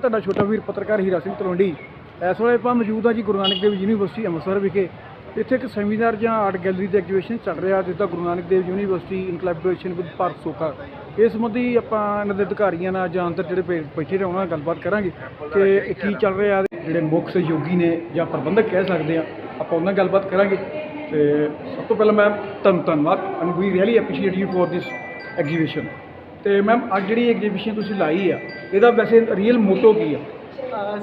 ਤੁਹਾਡਾ ਛੋਟਾ ਵੀਰ ਪੱਤਰਕਾਰ ਹੀਰਾ ਸਿੰਘ ਤਲਵੰਡੀ। ਇਸ ਵੇਲੇ ਆਪਾਂ ਮੌਜੂਦ ਹਾਂ ਜੀ ਗੁਰੂ ਨਾਨਕ ਦੇਵ ਯੂਨੀਵਰਸਿਟੀ ਅੰਮ੍ਰਿਤਸਰ ਵਿਖੇ। ਇੱਥੇ ਇੱਕ ਸੈਮੀਨਾਰ ਜਾਂ ਆਰਟ ਗੈਲਰੀ ਦੇ ਐਗਜੀਬਿਸ਼ਨ ਚੱਲ ਰਿਹਾ ਜਿਸ ਦਾ Guru Nanak Dev university in collaboration with Bharat Soka. ਇਸ ਸੰਬੰਧੀ ਆਪਾਂ ਇਹਨਾਂ ਦੇ ਅਧਿਕਾਰੀਆਂ ਨਾਲ ਜਾਂ ਅੰਦਰ ਜਿਹੜੇ ਬੈਠੇ ਨੇ, ਉਹਨਾਂ ਨਾਲ ਗੱਲਬਾਤ ਕਰਾਂਗੇ ਕਿ ਇਹ ਕੀ ਚੱਲ ਰਿਹਾ ਜਿਹੜੇ ਮੁੱਖ ਸਹਿਯੋਗੀ ਨੇ ਜਾਂ ਪ੍ਰਬੰਧਕ ਕਹਿ ਸਕਦੇ ਆ ਆਪਾਂ ਉਹਨਾਂ ਨਾਲ ਗੱਲਬਾਤ ਕਰਾਂਗੇ। ਤੇ ਸਭ ਤੋਂ ਪਹਿਲਾਂ ਮੈਂ ਤੁਹਾਨੂੰ ਧੰਨਵਾਦ and we really appreciate you for this exhibition. ਤੇ ਮੈਮ ਅੱਜ ਜਿਹੜੀ ਐਗਜੀਬਿਸ਼ਨ ਤੁਸੀਂ ਲਾਈ ਆ ਇਹਦਾ ਵੈਸੇ ਰੀਅਲ ਮੋਟੋ ਕੀ ਆ?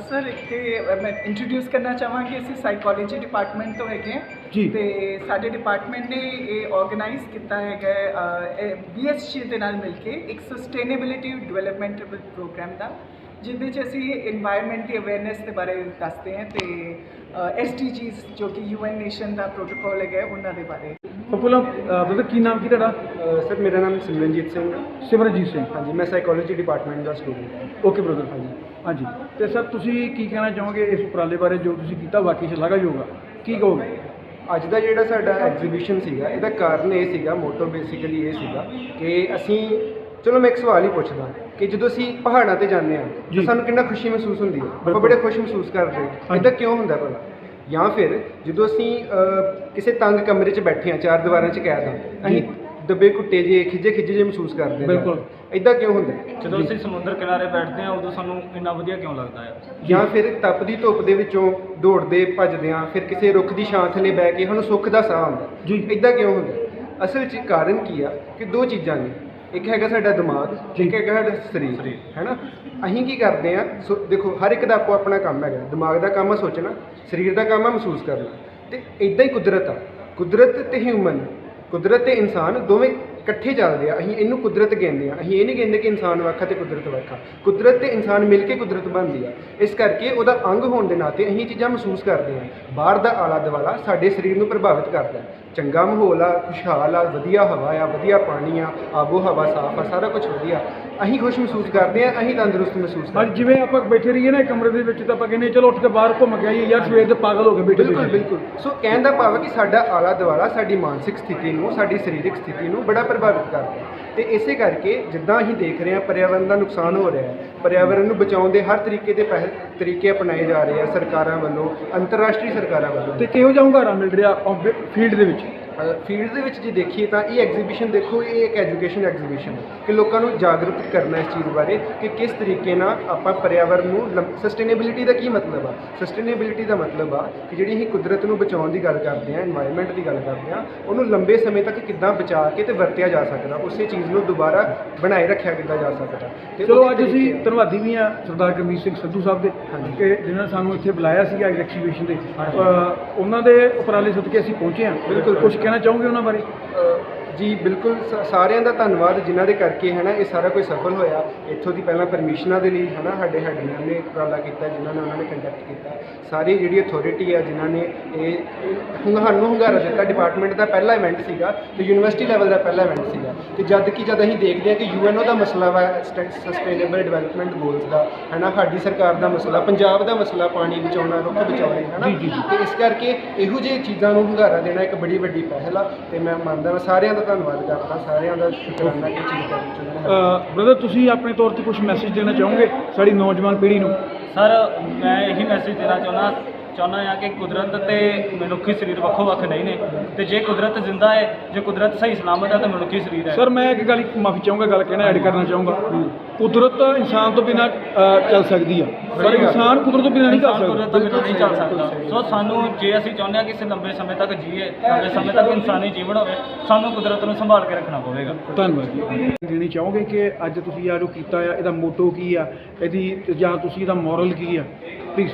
ਸਰ ਇੱਥੇ ਮੈਂ ਇੰਟਰੋਡਿਊਸ ਕਰਨਾ ਚਾਹਾਂਗੀ ਅਸੀਂ ਸਾਈਕੋਲੋਜੀ ਡਿਪਾਰਟਮੈਂਟ ਤੋਂ ਹੈਗੇ ਹਾਂ ਜੀ। ਤੇ ਸਾਡੇ ਡਿਪਾਰਟਮੈਂਟ ਨੇ ਇਹ ਆਰਗੇਨਾਈਜ਼ ਕੀਤਾ ਹੈਗਾ ਬੀਐਸਸੀ ਦੇ ਨਾਲ ਮਿਲ ਕੇ ਇੱਕ ਸਸਟੇਨੇਬਿਲਿਟੀ ਡਿਵੈਲਪਮੈਂਟ ਪ੍ਰੋਗਰਾਮ ਦਾ। ਜਿਹਦੇ 'ਚ ਅਸੀਂ এনवायरमेंट ਦੀ ਅਵੇਅਰਨੈਸ ਦੇ ਬਾਰੇ ਦੱਸਦੇ ਹਾਂ ਤੇ ਐਸਡੀਜੀਸ ਜੋ ਕਿ ਯੂਐਨ ਨੇਸ਼ਨ ਦਾ ਪ੍ਰੋਟੋਕੋਲ ਹੈਗਾ ਉਹਨਾਂ ਦੇ ਬਾਰੇ ਪਪੂਲਾ ਬ੍ਰਦਰ ਕੀ ਨਾਮ ਕੀ ਤੁਹਾਡਾ ਸਰ ਮੇਰਾ ਨਾਮ ਸਿਮਰਨਜੀਤ ਸਿੰਘ ਸਿਮਰਨਜੀਤ ਸਿੰਘ ਹਾਂਜੀ ਮੈਂ ਸਾਈਕੋਲੋਜੀ ਡਿਪਾਰਟਮੈਂਟ ਦਾ ਸਟੂਡੈਂਟ ਹਾਂ ਓਕੇ ਬ੍ਰਦਰ ਹਾਂਜੀ ਹਾਂਜੀ ਤੇ ਸਰ ਤੁਸੀਂ ਕੀ ਕਹਿਣਾ ਚਾਹੋਗੇ ਇਸ ਉਪਰਾਲੇ ਬਾਰੇ ਜੋ ਤੁਸੀਂ ਕੀਤਾ ਵਾਕਈ ਸ਼ਲਾਘਾਯੋਗ ਆ ਕੀ ਕਹੋਗੇ ਅੱਜ ਦਾ ਜਿਹੜਾ ਸਾਡਾ ਐਗਜ਼ੀਬਿਸ਼ਨ ਸੀਗਾ ਇਹਦਾ ਕਾਰਨ ਇਹ ਸੀਗਾ ਮੋਟੋ ਬੇਸਿਕਲੀ ਇਹ ਸੀਗਾ ਕਿ ਅਸੀਂ ਚਲੋ ਮੈਂ ਇੱਕ ਸਵਾਲ ਹੀ ਪੁੱਛਦਾ ਕਿ ਜਦੋਂ ਅਸੀਂ ਪਹਾੜਾਂ ਤੇ ਜਾਂਦੇ ਹਾਂ ਜੀ। ਤਾਂ ਸਾਨੂੰ ਕਿੰਨਾ ਖੁਸ਼ੀ ਮਹਿਸੂਸ ਹੁੰਦੀ ਹੈ? ਆਪਾਂ ਬਿਲਕੁਲ। ਬੜੇ ਖੁਸ਼ ਮਹਿਸੂਸ ਕਰਦੇ ਹਾਂ। ਹਾਂਜੀ। ਇਦਾਂ ਕਿਉਂ ਹੁੰਦਾ ਭਲਾ? ਜਾਂ ਫਿਰ ਜਦੋਂ ਅਸੀਂ ਕਿਸੇ ਤੰਗ ਕਮਰੇ 'ਚ ਬੈਠੇ ਹਾਂ ਚਾਰ ਦੀਵਾਰਾਂ 'ਚ ਕੈਦ ਹਾਂ ਅਸੀਂ ਦੱਬੇ ਘੁੱਟੇ ਜੇ ਖਿਜੇ ਖਿਜੇ ਜੇ ਮਹਿਸੂਸ ਕਰਦੇ ਹਾਂ। ਬਿਲਕੁਲ। ਇਦਾਂ ਕਿਉਂ ਹੁੰਦਾ? ਜਦੋਂ ਅਸੀਂ ਸਮੁੰਦਰ ਕਿਨਾਰੇ ਬੈਠਦੇ ਹਾਂ ਉਦੋਂ ਸਾਨੂੰ ਇੰਨਾ ਵਧੀਆ ਕਿਉਂ ਲੱਗਦਾ ਹੈ? ਜਾਂ। ਫਿਰ ਤਪਦੀ ਧੁੱਪ ਦੇ ਵਿੱਚੋਂ ਦੌੜਦੇ ਭੱਜਦੇ ਆ ਫਿਰ ਕਿਸੇ ਰੁੱਖ ਦੀ ਛਾਂ ਥੱਲੇ ਬਹਿ ਕੇ ਸਾਨੂੰ ਸੁੱਖ ਦਾ ਸਾਹ ਆਉਂਦਾ। ਜੀ। ਇਦਾਂ ਕਿਉਂ ਹੁੰਦਾ? ਅਸਲ 'ਚ ਕਾਰਨ ਕੀ ਆ ਕਿ ਦੋ ਚੀਜ਼ਾਂ ਨੇ। ਇੱਕ ਹੈਗਾ ਸਾਡਾ ਦਿਮਾਗ ਇੱਕ ਹੈਗਾ ਸਾਡਾ ਸਰੀਰ ਹੈਨਾ? ਅਸੀਂ ਕੀ ਕਰਦੇ ਆ ਦੇਖੋ ਹਰ ਇੱਕ ਦਾ ਆਪੋ ਆਪਣਾ ਕੰਮ ਹੈਗਾ। ਦਿਮਾਗ ਦਾ ਕੰਮ ਆ ਸੋਚਣਾ ਸਰੀਰ ਦਾ ਕੰਮ ਆ ਮਹਿਸੂਸ ਕਰਨਾ। ਤੇ ਇਦਾਂ ਹੀ ਕੁਦਰਤ ਆ। ਕੁਦਰਤ ਤੇ ਹਿਊਮਨ ਕੁਦਰਤ ਤੇ ਇਨਸਾਨ ਦੋਵੇਂ ਇਕੱਠੇ ਚੱਲਦੇ ਆ। ਅਸੀਂ ਇਹਨੂੰ ਕੁਦਰਤ ਕਹਿੰਦੇ ਆ। ਅਸੀਂ ਇਹ ਨਹੀਂ ਕਹਿੰਦੇ ਕਿ ਇਨਸਾਨ ਵੱਖਾ ਤੇ ਕੁਦਰਤ ਵੱਖਾ ਕੁਦਰਤ ਤੇ ਇਨਸਾਨ ਮਿਲ ਕੇ ਕੁਦਰਤ ਬਣਦੀ ਆ। ਇਸ ਕਰਕੇ ਉਹਦਾ ਅੰਗ ਹੋਣ ਦੇ ਨਾਤੇ ਅਸੀਂ ਚੀਜ਼ਾਂ ਮਹਿਸੂਸ ਕਰਦੇ ਆ ਬਾਹਰ ਦਾ ਆਲਾ ਦੁਆਲਾ ਸਾਡੇ ਸਰੀਰ ਨੂੰ ਪ੍ਰਭਾਵਿਤ ਕਰਦਾ ਹੈ। ਚੰਗਾ ਮਾਹੌਲ ਆ ਖੁਸ਼ਹਾਲ ਆ ਵਧੀਆ ਹਵਾ ਆ ਵਧੀਆ ਪਾਣੀ ਆ ਆਬੋ ਹਵਾ ਸਾਫ਼ ਆ ਸਾਰਾ ਕੁਝ ਵਧੀਆ। ਅਸੀਂ ਖੁਸ਼ ਮਹਿਸੂਸ ਕਰਦੇ ਆ ਅਸੀਂ ਤੰਦਰੁਸਤ ਮਹਿਸੂਸ ਕਰਦੇ ਅੱਜ ਜਿਵੇਂ ਆਪਾਂ ਬੈਠੇ ਰਹੀਏ ਨਾ ਕਮਰੇ ਦੇ ਵਿੱਚ ਤਾਂ ਆਪਾਂ ਕਹਿੰਦੇ ਚਲੋ ਉੱਠ ਕੇ ਬਾਹਰ ਘੁੰਮ ਕੇ ਆਈਏ ਯਾਰ ਸਵੇਰ ਦੇ ਪਾਗਲ ਹੋ ਗਏ ਬੈਠੇ ਬਿਲਕੁਲ। ਬਿਲਕੁਲ। ਸੋ ਕਹਿਣ ਦਾ ਭਾਵ ਹੈ ਕਿ ਸਾਡਾ ਆਲਾ ਦੁਆਲਾ ਸਾਡੀ ਮਾਨਸਿਕ ਸਥਿਤੀ ਨੂੰ ਸਾਡੀ ਸਰੀਰਕ ਸਥਿਤੀ ਨੂੰ ਬੜਾ ਪ੍ਰਭਾਵਿਤ ਕਰਦਾ ਹੈ। ਤੇ ਇਸੇ ਕਰਕੇ ਜਿੱਦਾਂ ਅਸੀਂ ਦੇਖ ਰਹੇ ਹਾਂ ਪਰਿਆਵਰਣ ਦਾ ਨੁਕਸਾਨ ਹੋ ਰਿਹਾ ਹੈ। ਪਰਿਆਵਰਣ ਨੂੰ ਬਚਾਉਣ ਦੇ ਹਰ ਤਰੀਕੇ ਦੇ ਪਹਿਲ ਤਰੀਕੇ ਅਪਣਾਏ ਜਾ ਰਹੇ ਆ ਸਰਕਾਰਾਂ ਵੱਲੋਂ ਅੰਤਰਰਾਸ਼ਟਰੀ ਸਰਕਾਰਾਂ ਵੱਲੋਂ। ਤੇ ਕਿਹੋ ਜਿਹਾ ਹੁੰਗਾਰਾ ਮਿਲ ਰਿਹਾ ਫੀਲਡ ਦੇ ਵਿੱਚ? ਫੀਲਡ ਦੇ ਵਿੱਚ ਜੇ ਦੇਖੀਏ ਤਾਂ ਇਹ ਐਗਜ਼ੀਬਿਸ਼ਨ ਦੇਖੋ ਇਹ ਇੱਕ ਐਜੂਕੇਸ਼ਨ ਐਗਜ਼ੀਬਿਸ਼ਨ ਹੈ ਕਿ ਲੋਕਾਂ ਨੂੰ ਜਾਗਰੂਕ ਕਰਨਾ ਇਸ ਚੀਜ਼ ਬਾਰੇ ਕਿ ਕਿਸ ਤਰੀਕੇ ਨਾਲ ਆਪਾਂ ਪਰਿਆਵਰਨ ਨੂੰ ਸਸਟੇਨੇਬਿਲਿਟੀ ਦਾ ਕੀ ਮਤਲਬ ਆ? ਸਸਟੇਨੇਬਿਲਿਟੀ ਦਾ ਮਤਲਬ ਆ ਕਿ ਜਿਹੜੀ ਅਸੀਂ ਕੁਦਰਤ ਨੂੰ ਬਚਾਉਣ ਦੀ ਗੱਲ ਕਰਦੇ ਆ এনवायरमेंट ਦੀ ਗੱਲ ਕਰਦੇ ਆ ਉਹਨੂੰ ਲੰਬੇ ਸਮੇਂ ਤੱਕ ਕਿੱਦਾਂ ਬਚਾ ਕੇ ਤੇ ਵਰਤਿਆ ਜਾ ਸਕਦਾ ਉਸੇ ਚੀਜ਼ ਨੂੰ ਦੁਬਾਰਾ ਬਣਾਏ ਰੱਖਿਆ ਕਿੱਦਾਂ ਜਾ ਸਕਦਾ। ਚਲੋ ਅੱਜ ਅਸੀਂ ਧੰਨਵਾਦੀ ਵੀ ਆ ਸਰਦਾਰ ਕਮੀਰ ਸਿੰਘ ਸਿੱਧੂ ਸਾਹਿਬ ਦੇ ਕਿ ਜਿਨ੍ਹਾਂ ਸਾਨੂੰ ਇੱਥੇ ਬੁਲਾਇਆ ਸੀਗਾ ਐਗਜ਼ੀਬਿਸ਼ਨ ਦੇ। ਉਹਨਾਂ ਦੇ ਉਪਰਾਲੇ ਸਦਕੇ ਅਸੀਂ ਪਹੁੰਚੇ ਆ ਬਿਲਕੁਲ ਕੁਝ ਕਹਿਣਾ ਚਾਹੋਗੇ ਉਹਨਾਂ ਬਾਰੇ? ਜੀ ਬਿਲਕੁਲ ਸਾਰਿਆਂ ਦਾ ਧੰਨਵਾਦ ਜਿਨ੍ਹਾਂ ਦੇ ਕਰਕੇ ਹੈ ਨਾ ਇਹ ਸਾਰਾ ਕੁਝ ਸਫਲ ਹੋਇਆ। ਇੱਥੋਂ ਦੀ ਪਹਿਲਾਂ ਪਰਮਿਸ਼ਨਾਂ ਦੇ ਲਈ ਹੈ ਨਾ ਸਾਡੇ ਹੈਡੀਆਂ ਨੇ ਉਪਰਾਲਾ ਕੀਤਾ ਜਿਨ੍ਹਾਂ ਨੇ ਉਹਨਾਂ ਨੇ ਕੰਡਕਟ ਕੀਤਾ। ਸਾਰੀ ਜਿਹੜੀ ਅਥਾਰਟੀ ਆ ਜਿਨ੍ਹਾਂ ਨੇ ਇਹ ਸਾਨੂੰ ਹੁੰਗਾਰਾ ਦਿੱਤਾ। ਡਿਪਾਰਟਮੈਂਟ ਦਾ ਪਹਿਲਾ ਇਵੈਂਟ ਸੀਗਾ ਤੇ ਯੂਨੀਵਰਸਿਟੀ ਲੈਵਲ ਦਾ ਪਹਿਲਾ ਇਵੈਂਟ ਸੀਗਾ। ਤੇ ਜਦ ਕਿ ਜਦ ਅਸੀਂ ਦੇਖਦੇ ਹਾਂ ਕਿ ਯੂਐਨਓ ਦਾ ਮਸਲਾ ਵਾ ਸਸਟੇਨੇਬਲ ਡਿਵੈਲਪਮੈਂਟ ਗੋਲਸ ਦਾ ਹੈ ਨਾ ਸਾਡੀ ਸਰਕਾਰ ਦਾ ਮਸਲਾ ਪੰਜਾਬ ਦਾ ਮਸਲਾ ਪਾਣੀ ਬਚਾਉਣਾ ਰੁੱਖ ਬਚਾਉਣੇ ਹੈ ਨਾ। ਤੇ ਇਸ ਕਰਕੇ ਇਹੋ ਜਿਹੀ ਚੀਜ਼ਾਂ ਨੂੰ ਹੁੰਗਾਰਾ ਦੇਣਾ ਇੱਕ ਬੜੀ ਵੱਡੀ ਪਹਿਲ ਆ। ਤੇ ਮੈਂ ਮੰਨਦਾ ਸਾਰਿਆਂ ਦਾ ਧੰਨਵਾਦ ਕਰਦਾ ਸਾਰਿਆਂ ਦਾ ਸ਼ੁਕਰਾਨਾ ਕਿ ਚੀਜ਼ ਕਰਨ ਬ੍ਰਦਰ ਤੁਸੀਂ ਆਪਣੇ ਤੌਰ ਤੇ ਕੁਝ ਮੈਸੇਜ ਦੇਣਾ ਚਾਹੋਗੇ ਸਾਡੀ ਨੌਜਵਾਨ ਪੀੜ੍ਹੀ ਨੂੰ? ਸਰ ਮੈਂ ਇਹੀ ਮੈਸੇਜ ਦੇਣਾ ਚਾਹੁੰਦਾ ਚਾਹੁੰਦਾ ਹਾਂ ਕਿ ਕੁਦਰਤ ਤੇ ਮਨੁੱਖੀ ਸਰੀਰ ਵੱਖੋ ਵੱਖ ਨਹੀਂ ਨੇ। ਤੇ ਜੇ ਕੁਦਰਤ ਜ਼ਿੰਦਾ ਹੈ ਜੇ ਕੁਦਰਤ ਸਹੀ ਸਲਾਮਤ ਹੈ ਤਾਂ ਮਨੁੱਖੀ ਸਰੀਰ ਹੈ। ਸਰ ਮੈਂ ਇੱਕ ਗੱਲ ਮਾਫੀ ਚਾਹੂੰਗਾ ਗੱਲ ਕਹਿਣਾ ਐਡ ਕਰਨਾ ਚਾਹੂੰਗਾ। ਕੁਦਰਤ ਇਨਸਾਨ ਤੋਂ ਬਿਨਾ ਚੱਲ ਸਕਦੀ ਆ। ਪਰ ਇਨਸਾਨ ਕੁਦਰਤ ਤੋਂ ਬਿਨਾ ਨਹੀਂ ਚੱਲ ਇਨਸਾਨ ਕੁਦਰਤ ਤੋਂ ਬਿਨਾਂ ਨਹੀਂ ਚੱਲ ਸਕਦਾ। ਸਕਦਾ ਸੋ ਸਾਨੂੰ ਜੇ ਅਸੀਂ ਚਾਹੁੰਦੇ ਹਾਂ ਕਿ ਅਸੀਂ ਲੰਬੇ ਸਮੇਂ ਤੱਕ ਜੀਏ ਲੰਬੇ ਸਮੇਂ ਤੱਕ ਇਨਸਾਨੀ ਜੀਵਨ ਹੋਵੇ ਸਾਨੂੰ ਕੁਦਰਤ ਨੂੰ ਸੰਭਾਲ ਕੇ ਰੱਖਣਾ ਪਵੇਗਾ। ਧੰਨਵਾਦ ਜੀ। ਦੇਣੀ ਚਾਹੋਗੇ ਕਿ ਅੱਜ ਤੁਸੀਂ ਆ ਜੋ ਕੀਤਾ ਆ ਇਹਦਾ ਮੋਟੋ ਕੀ ਆ? ਇਹਦੀ ਜਾਂ ਤੁਸੀਂ ਇਹਦਾ ਮੋਰਲ ਕੀ ਆ? ਪਲੀਜ਼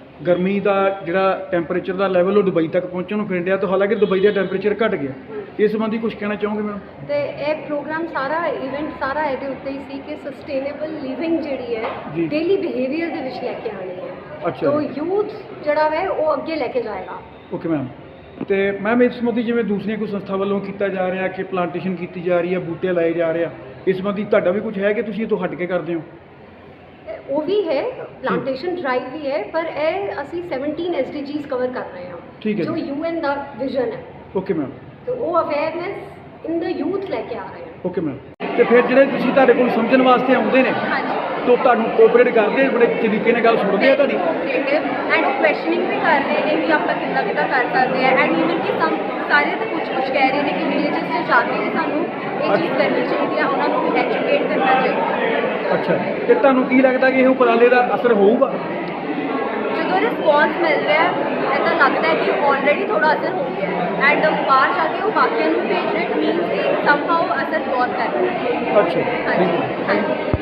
ਗਰਮੀ ਦਾ ਜਿਹੜਾ ਟੈਂਪਰੇਚਰ ਦਾ ਲੈਵਲ ਉਹ ਦੁਬਈ ਤੱਕ ਪਹੁੰਚਣ ਨੂੰ ਫਿਰਨ ਡਿਆ ਤਾਂ ਹਾਲਾਂਕਿ ਦੁਬਈ ਦਾ ਟੈਂਪਰੇਚਰ ਘਟ ਗਿਆ। ਇਸ ਸੰਬੰਧੀ ਕੁਝ ਕਹਿਣਾ ਚਾਹੋਗੇ ਮੈਡਮ ਤੇ ਇਹ ਪ੍ਰੋਗਰਾਮ ਸਾਰਾ ਇਵੈਂਟ ਸਾਰਾ ਇਹਦੇ ਉੱਤੇ ਹੀ ਸੀ ਕਿ ਸਸਟੇਨੇਬਲ ਲਿਵਿੰਗ ਜਿਹੜੀ। ਹੈ ਡੇਲੀ ਬਿਹੇਵੀਅਰ ਦੇ ਵਿੱਚ ਲੈ ਕੇ ਆਣੀ ਹੈ। ਅੱਛਾ। ਤੋ। ਯੂਥ ਜਿਹੜਾ ਹੈ ਉਹ ਅੱਗੇ ਲੈ ਕੇ ਜਾਏਗਾ। ਓਕੇ ਮੈਮ ਤੇ ਮੈਮ ਇਸ ਸੰਬੰਧੀ ਜਿਵੇਂ ਦੂਸਰੀਆਂ ਕੋਈ ਸੰਸਥਾ ਵੱਲੋਂ ਕੀਤਾ ਜਾ ਰਿਹਾ ਕਿ ਪਲਾਂਟੇਸ਼ਨ ਕੀਤੀ ਜਾ ਰਹੀ ਹੈ ਬੂਟੇ ਲਾਏ ਜਾ ਰਹੇ ਆ ਇਸ ਸੰਬੰਧੀ ਤੁਹਾਡਾ ਵੀ ਕੁਝ ਹੈ ਕਿ ਤੁਸੀਂ ਇਹ ਤੋਂ ਹਟ ਕੇ ਕਰਦੇ ਹੋ? ਉਹ ਵੀ ਹੈ ਪਲਾਂਟੇਸ਼ਨ ਡਰਾਈਵ ਵੀ ਹੈ ਪਰ ਇਹ ਅਸੀਂ 17 ਐਸਡੀਜੀਜ਼ ਕਵਰ ਕਰ ਰਹੇ ਹਾਂ ਠੀਕ ਹੈ ਜੋ ਜੀ। ਯੂਐਨ ਦਾ ਵਿਜ਼ਨ ਹੈ। ਓਕੇ ਮੈਮ ਤੇ ਉਹ ਅਵੇਅਰਨੈਸ ਇਨ ਦਾ ਯੂਥ ਲੈ ਕੇ ਆ ਰਹੇ ਹਾਂ। ਓਕੇ ਮੈਮ ਤੇ ਫਿਰ ਜਿਹੜੇ ਤੁਸੀਂ ਤੁਹਾਡੇ ਕੋਲ ਸਮਝਣ ਵਾਸਤੇ ਆਉਂਦੇ ਨੇ ਹਾਂਜੀ। ਤਾਂ ਤੁਹਾਨੂੰ ਕੋਆਪਰੇਟ ਕਰਦੇ ਬੜੇ ਤਰੀਕੇ ਨਾਲ ਗੱਲ ਸੁਣਦੇ ਆ ਤੁਹਾਡੀ? ਕੋਆਪਰੇਟਿਵ ਐਂਡ ਕੁਐਸਚਨਿੰਗ ਵੀ ਕਰ ਰਹੇ ਨੇ ਕਿ ਆਪਾਂ ਕਿੱਦਾਂ ਕਿੱਦਾਂ ਕਰ ਸਕਦੇ ਆ ਐਂਡ ਈਵਨ ਕਿ ਸਮ ਸਾਰੇ ਤਾਂ ਕੁਝ ਕੁਝ ਕਹਿ ਰਹੇ ਨੇ ਕਿ ਵਿਲੇजेस 'ਚ ਜਾ ਕੇ ਵੀ ਸਾਨੂੰ ਇਹ ਚੀਜ਼ ਕਰਨੀ ਚਾਹੀਦੀ ਆ ਉਹਨਾਂ ਨੂੰ ਐਜੂਕੇਟ ਕਰਨਾ ਚਾਹੀਦਾ। ਅੱਛਾ। ਤੇ ਤੁਹਾਨੂੰ ਕੀ ਲੱਗਦਾ ਕਿ ਇਹ ਉਪਰਾਲੇ ਦਾ ਅਸਰ ਹੋਊਗਾ? ਜਦੋਂ ਰਿਸਪੌਂਸ ਮਿਲ ਰਿਹਾ ਹੈ ਇੱਦਾਂ ਲੱਗਦਾ ਹੈ ਕਿ ਆਲਰੇਡੀ ਥੋੜਾ ਅਸਰ ਹੋ ਗਿਆ ਹੈ। ਐਂਡ ਬਾਹਰ ਜਾ ਕੇ ਉਹ ਬਾਕੀਆਂ ਨੂੰ ਭੇਜ ਰਹੇ ਮੀਨਸ ਕਿ ਸਮਹਾਉ ਅਸਰ ਬਹੁਤ ਕਰ ਰਿਹਾ ਹੈ। ਅੱਛਾ। ਹਾਂਜੀ ਹਾਂਜੀ।